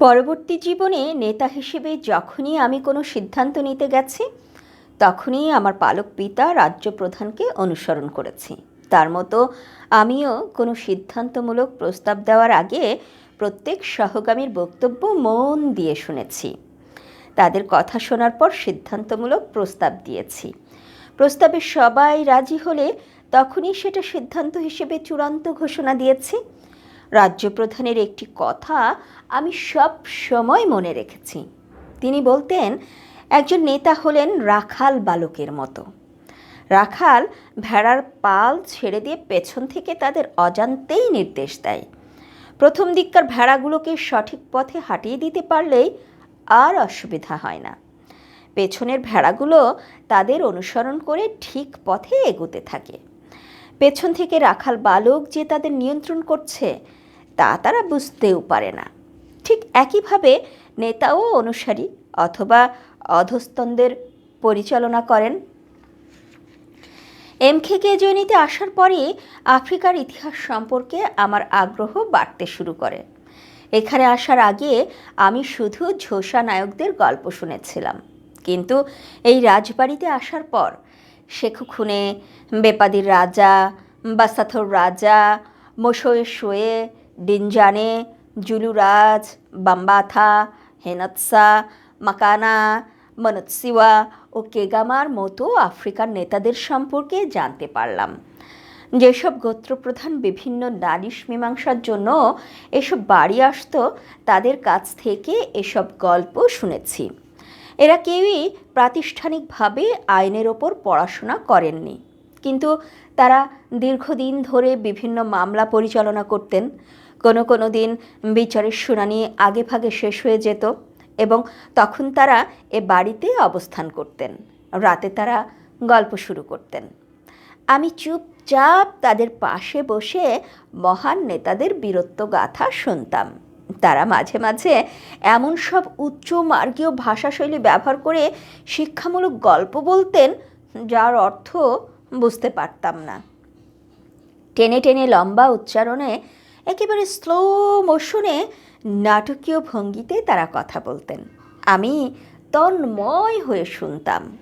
পরবর্তী জীবনে নেতা হিসেবে যখনই আমি কোনো সিদ্ধান্ত নিতে গেছি, তখনই আমার পালক পিতা রাজ্য প্রধানকে অনুসরণ করেছি। তার মতো আমিও কোনো সিদ্ধান্তমূলক প্রস্তাব দেওয়ার আগে প্রত্যেক সহগামীর বক্তব্য মন দিয়ে শুনেছি। তাদের কথা শোনার পর সিদ্ধান্তমূলক প্রস্তাব দিয়েছি। প্রস্তাবে সবাই রাজি হলে তখনই সেটা সিদ্ধান্ত হিসেবে চূড়ান্ত ঘোষণা দিয়েছি। রাজ্য প্রধানের একটি কথা আমি সব সময় মনে রেখেছি। তিনি বলতেন, একজন নেতা হলেন রাখাল বালকের মতো। রাখাল ভেড়ার পাল ছেড়ে দিয়ে পেছন থেকে তাদের অজান্তেই নির্দেশ দেয়। প্রথম দিককার ভেড়াগুলোকে সঠিক পথে হাঁটিয়ে দিতে পারলেই আর অসুবিধা হয় না। পেছনের ভেড়াগুলো তাদের অনুসরণ করে ঠিক পথে এগোতে থাকে। পেছন থেকে রাখাল বালক যে তাদের নিয়ন্ত্রণ করছে, তা তারা বুঝতেও পারে না। ঠিক একইভাবে নেতাও অনুসারী অথবা অধস্তনদের পরিচালনা করেন। এমখেকে জয়নীতে আসার পরে আফ্রিকার ইতিহাস সম্পর্কে আমার আগ্রহ বাড়তে শুরু করে। এখানে আসার আগে আমি শুধু ঝোসা নায়কদের গল্প শুনেছিলাম। কিন্তু এই রাজবাড়িতে আসার পর শেখু খুনে, বেপাদির রাজা, বাসাথর রাজা মোশোয়ে শোয়ে, ডিনজানে, জুলুরাজ, বাম্বাথা, হেনাৎসা, মাকানা, মনৎসিওয়া ও কেগামার মতো আফ্রিকার নেতাদের সম্পর্কে জানতে পারলাম। যেসব গোত্রপ্রধান বিভিন্ন নালিশ মীমাংসার জন্য এসব বাড়ি আসতো, তাদের কাছ থেকে এসব গল্প শুনেছি। এরা কেউই প্রাতিষ্ঠানিকভাবে আইনের ওপর পড়াশোনা করেননি। কিন্তু তারা দীর্ঘদিন ধরে বিভিন্ন মামলা পরিচালনা করতেন। কোনো কোনো দিন বিচারের শুনানি আগে ভাগে শেষ হয়ে যেত এবং তখন তারা এ বাড়িতে অবস্থান করতেন। রাতে তারা গল্প শুরু করতেন। আমি চুপচাপ তাদের পাশে বসে মহান নেতাদের বীরত্ব গাথা শুনতাম। তারা মাঝে মাঝে এমন সব উচ্চ মার্গীয় ভাষাশৈলী ব্যবহার করে শিক্ষামূলক গল্প বলতেন, যার অর্থ বুঝতে পারতাম না। টেনে টেনে লম্বা উচ্চারণে, একেবারে স্লো মোশনে নাটকীয় ভঙ্গিতে তারা কথা বলতেন। আমি তন্ময় হয়ে শুনতাম।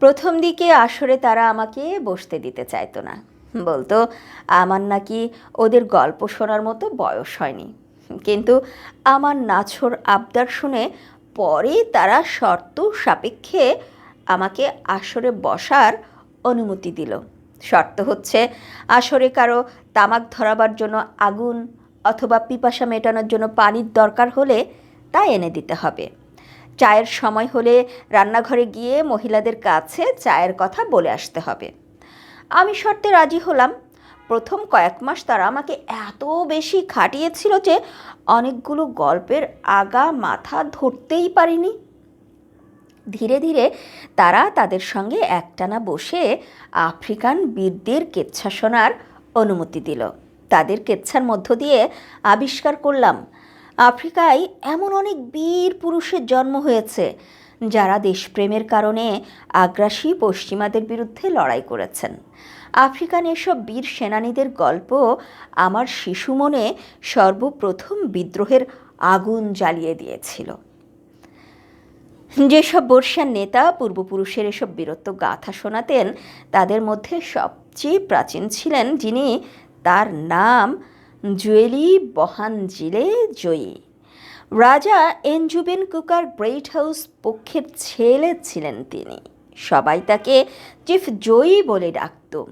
প্রথম দিকে আসরে তারা আমাকে বসতে দিতে চাইতো না। বলতো, আমার নাকি ওদের গল্প শোনার মতো বয়স হয়নি। কিন্তু আমার নাছর আবদার শুনে পরে তারা শর্ত সাপেক্ষে আমাকে আসরে বসার অনুমতি দিল। শর্ত হচ্ছে, আসরে কারও তামাক ধরাবার জন্য আগুন অথবা পিপাসা মেটানোর জন্য পানির দরকার হলে তা এনে দিতে হবে। চায়ের সময় হলে রান্নাঘরে গিয়ে মহিলাদের কাছে চায়ের কথা বলে আসতে হবে। আমি শর্তে রাজি হলাম। প্রথম কয়েক মাস তারা আমাকে এত বেশি খাটিয়েছিল যে অনেকগুলো গল্পের আগা মাথা ধরতেই পারিনি। ধীরে ধীরে তারা তাদের সঙ্গে একটানা বসে আফ্রিকান বীরদের কেচ্ছা শোনার অনুমতি দিল। তাদের কেচ্ছার মধ্য দিয়ে আবিষ্কার করলাম, আফ্রিকায় এমন অনেক বীর পুরুষের জন্ম হয়েছে, যারা দেশপ্রেমের কারণে আগ্রাসী পশ্চিমাদের বিরুদ্ধে লড়াই করেছেন। আফ্রিকান এসব বীর সেনানীদের গল্প আমার শিশু মনে সর্বপ্রথম বিদ্রোহের আগুন জ্বালিয়ে দিয়েছিল। যেসব বর্ষার নেতা, পূর্বপুরুষের এসব বীরত্ব গাথা শোনাতেন, তাদের মধ্যে সবচেয়ে প্রাচীন ছিলেন যিনি তার নাম জুয়েলি বহানজিলে জয়ী। রাজা এনজুবেন কুকার গ্রেট হাউস পক্ষের ছেলে ছিলেন তিনি। সবাই তাকে চিফ জয়ী বলে ডাকত।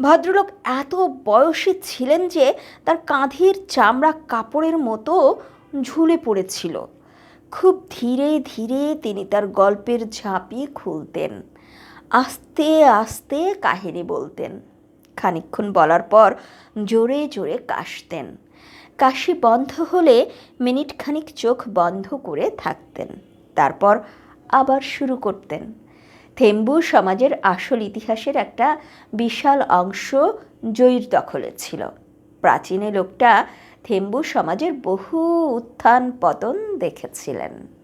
ভদ্রলোক এত বয়সী ছিলেন যে তার কাঁধের চামড়া কাপড়ের মতো ঝুলে পড়েছিল। খুব ধীরে ধীরে তিনি তার গল্পের ঝাঁপি খুলতেন। আস্তে আস্তে কাহিনী বলতেন। খানিক্ষণ বলার পর জোরে জোরে কাশতেন। কাশি বন্ধ হলে মিনিট খানিক চোখ বন্ধ করে থাকতেন। তারপর আবার শুরু করতেন। থেম্বু সমাজের আসল ইতিহাসের একটা বিশাল অংশ জয়ীর দখলে ছিল। প্রাচীনে লোকটা থেম্বু সমাজের বহু উত্থান পতন দেখেছিলেন।